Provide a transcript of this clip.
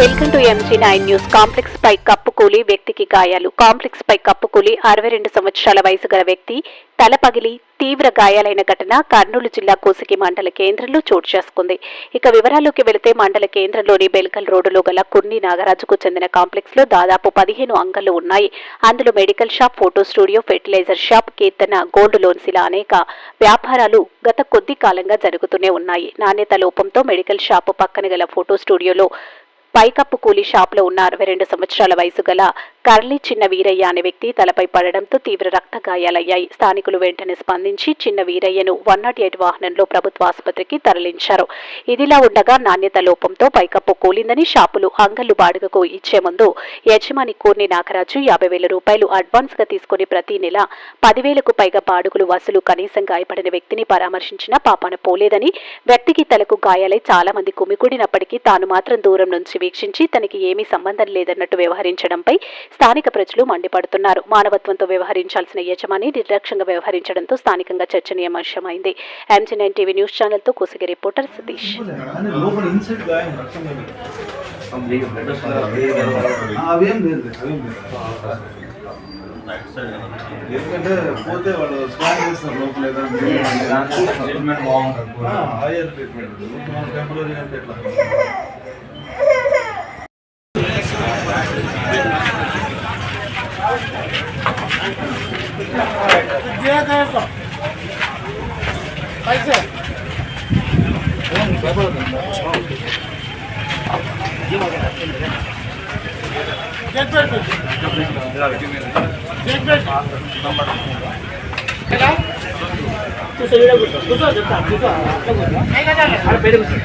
Welcome to MG nine news. Complex పై కప్పు కూలి వ్యక్తికి గాయాలు. కాంప్లెక్స్ పై కప్పుకూలి అరవై రెండు సంవత్సరాల వయసు గల వ్యక్తి తల పగిలి తీవ్ర గాయాలైన ఘటన కర్నూలు జిల్లా కోసికి మండల కేంద్రంలో చోటు చేసుకుంది. ఇక వివరాల్లోకి వెళితే మండల కేంద్రంలోని బెల్కల్ రోడ్డులో గల కొన్ని నాగరాజుకు చెందిన కాంప్లెక్స్లో దాదాపు పదిహేను అంగళ్ళు ఉన్నాయి. అందులో medical shop photo studio fertiliser shop Keerthana gold loans ఇలా అనేక వ్యాపారాలు గత కొద్ది కాలంగా జరుగుతూనే ఉన్నాయి. నాణ్యత లోపంతో మెడికల్ షాప్ పక్కన గల ఫోటో స్టూడియోలో పైకప్పు కూలీ షాప్లో ఉన్న అరవై రెండు సంవత్సరాల వయసు గల కర్లీ చిన్న వీరయ్య అనే వ్యక్తి తలపై పడడంతో తీవ్ర రక్త గాయాలయ్యాయి స్థానికులు వెంటనే స్పందించి చిన్న వీరయ్యను వన్ నాట్ ఎయిట్ వాహనంలో ప్రభుత్వ ఆసుపత్రికి తరలించారు. ఇదిలా ఉండగా నాణ్యత లోపంతో పైకప్పు కూలిందని షాపులు అంగళ్ళు బాడుగకు ఇచ్చే ముందు యజమాని కూర్ని నాగరాజు యాభై వేల రూపాయలు అడ్వాన్స్గా తీసుకుని ప్రతి నెల పదివేలకు పైగా బాడుగులు వసూలు కనీసం గాయపడిన వ్యక్తిని పరామర్శించినా పాపాన పోలేదని వ్యక్తికి తలకు గాయాలై చాలా మంది కుమికూడినప్పటికీ తాను మాత్రం దూరం నుంచి వీక్షించి తనకి ఏమీ సంబంధం లేదన్నట్టు వ్యవహరించడంపై స్థానిక ప్రజలు మండిపడుతున్నారు. మానవత్వంతో వ్యవహరించాల్సిన యజమాని నిర్లక్ష్యంగా వ్యవహరించడంతో స్థానికంగా చర్చనీయాంశమైంది. ఎంజీ నైన్ టీవీ న్యూస్ ఛానల్తో కుసిగి రిపోర్టర్ సతీష్. ఎందుకంటే పోతే వాళ్ళు స్కాన్ చేస్తారు లోపల ట్రీట్మెంట్ బాగుంటుంది హైయర్ ట్రీట్మెంట్ టెంపరీ అంటే ఎట్లా? కూర్చో కూర్చో చెప్తా కూర్చో అక్కడ పెరుగుతుంది